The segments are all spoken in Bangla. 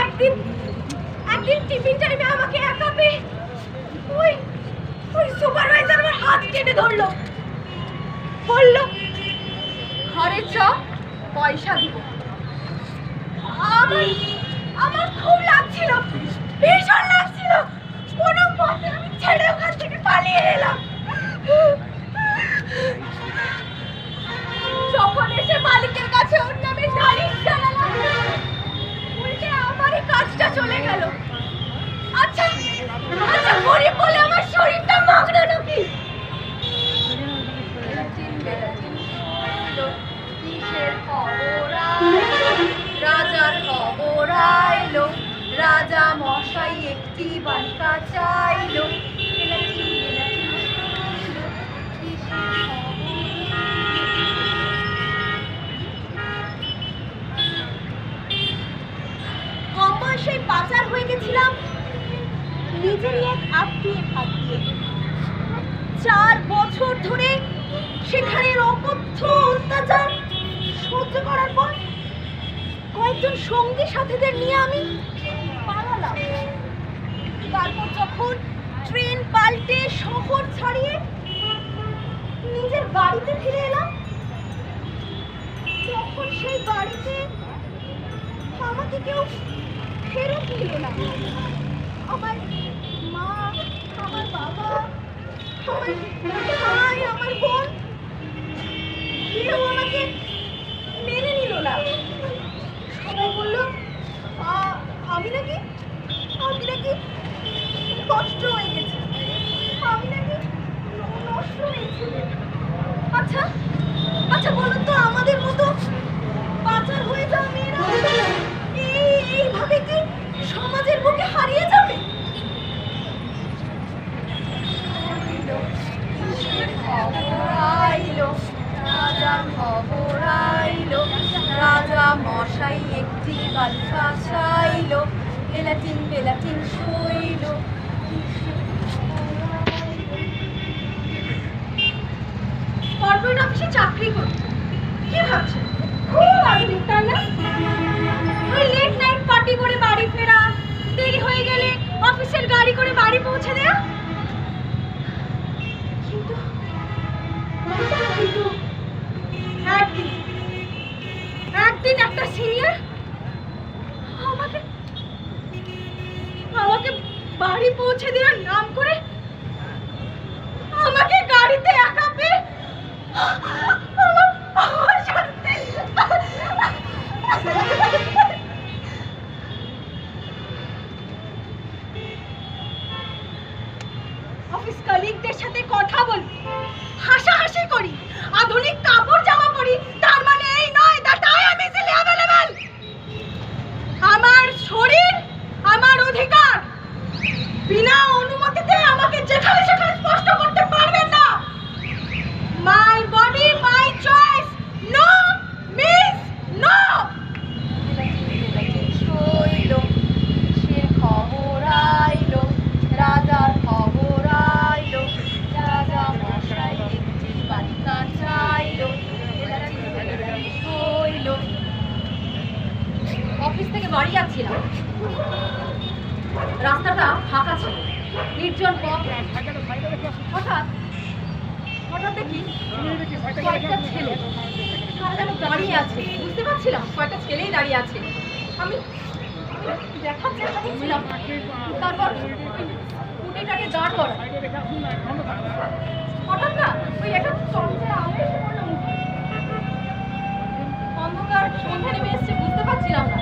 একদিন একদিন টিফিন টাইমে আমাকে একা পেয়ে ওই ওই সুপারভাইজার আমার হাত টেনে ধরলো। বলল, ঘরে চ, পয়সা দিব। আমার আমার খুব লাগছিল, ভীষণ লাগছিল। কোনো মতে আমি ছেড়ে ওখান থেকে পালিয়ে এলাম। চলে গেল। আচ্ছা আচ্ছা গরিব বলে আমার শরীরটা মাগনা নাকি? রাজার খবর আইলো। রাজা মশাই একটি বালিকা চাইলো। নিজেরই এক আত্মীয় ভাগ চার বছর ধরে সেখানের অকথ্য অত্যাচার সহ্য করার পর কয়েকজন সঙ্গী সাথীদের নিয়ে আমি পালালাম। তারপর যখন ট্রেন পাল্টে শহর ছাড়িয়ে নিজের বাড়িতে ফিরে এলাম, তখন সেই বাড়িতে আমাকে কেউ ফেরত দিল না। আমার মা, আমার বাবা, আমার ভাই, আমার বোন। কেউ আমাকে মেনে নিল না। সবাই বলল, "আ- আমি নাকি আমি নাকি কষ্ট হয়ে গেছে। আমি অফিসে চাকরি করি কি ভাবছেন খুব আধুনিক, তাই না? ওই লেট নাইট পার্টি করে বাড়ি ফেরা, দেরি হয়ে গেলে অফিসের গাড়ি করে বাড়ি পৌঁছে দেয়া। একদিন একদিন একটা সিনিয়র আমাকে আমাকে বাড়ি পৌঁছে দেওয়ার নাম করে আমাকে গাড়িতে একা পেয়ে Thank you. রাস্তাটা ফাঁকা ছিল। নির্জন পথ। হঠাৎ হঠাৎ দেখি কয়েকটা ছেলে যেন দাঁড়িয়ে আছে। বুঝতে পারছিলাম, কয়েকটা ছেলেই দাঁড়িয়ে আছে। আমি তারপর হঠাৎ না, ওই একটা অন্ধকার সন্ধ্যা নেমে এসছে, বুঝতে পারছিলাম না।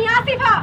আমি আসিফা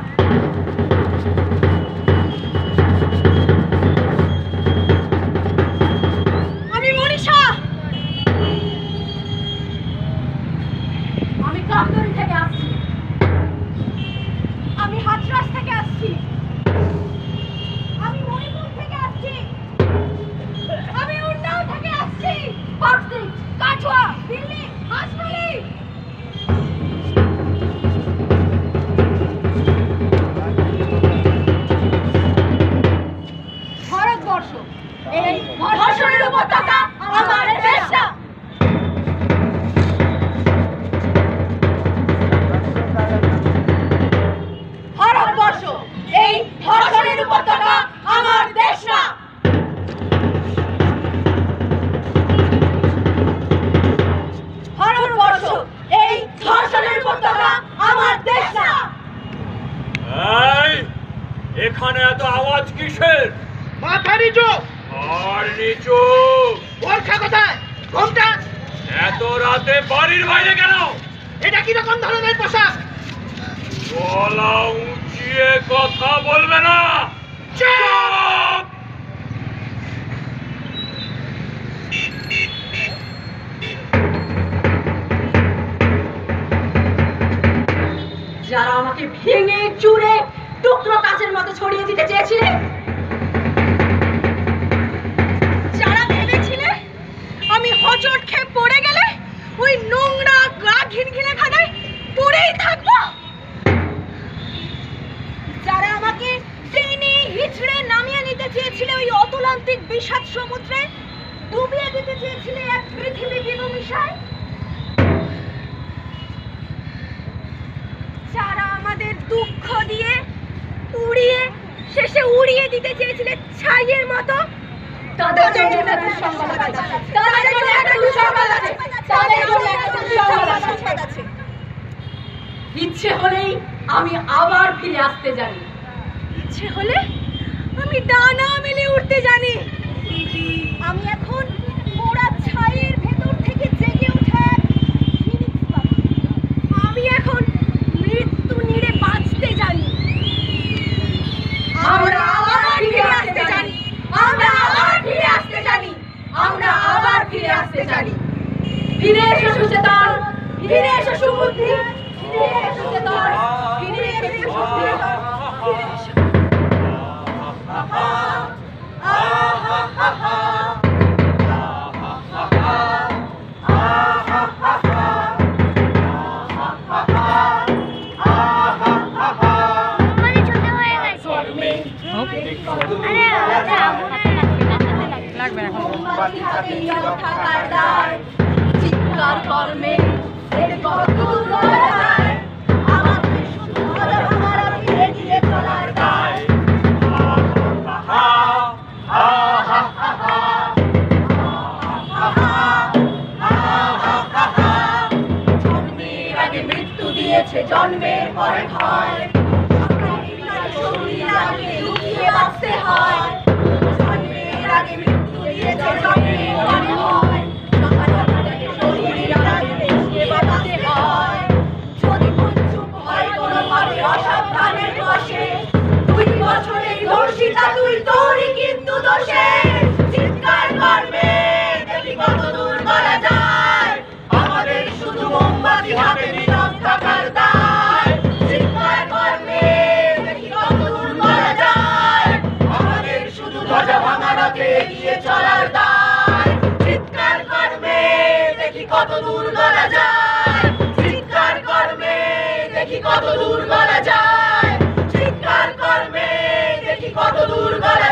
উপত্যকা আমার দেশ না। এই এখানে এত আওয়াজ কিসের? মাথা নিচু। আর নিচু। বর্ষা কোথায়? ঘোমটা। এত রাতে বাড়ির বাইরে কেন? এটা কীরকম ধরনের পোশাক? গলা উঁচিয়ে কথা বলবে না। চুপ! যারা আমাকে ভেঙে, চুরে, টুকরো কাচের মতো ছড়িয়ে দিতে চেয়েছিলে? যারা ভেবেছিলে আমি হচট খেয়ে পড়ে গেলে, ওই নোংরা গা খানায় পড়েই থাকব? যারা আমাকে টেনে হিচড়ে নামিয়ে নিতে চেয়েছিলে ওই অতুলান্তিক বিষাদ সমুদ্রে ডুবিয়ে দিতে চেয়েছিলে এক পৃথিবী দুঃখ দিয়ে উড়িয়ে শেষে উড়িয়ে দিতে চেয়েছিলে ছাইয়ের মতো। ইচ্ছে হলেই আমি আবার ফিরে আসতে জানি। ইচ্ছে হলে আমি ডানা মেলে উঠতে জানি। জন্মের পরে ভয় লুকিয়ে বাঁচতে হয়। কত দূর গড়ায়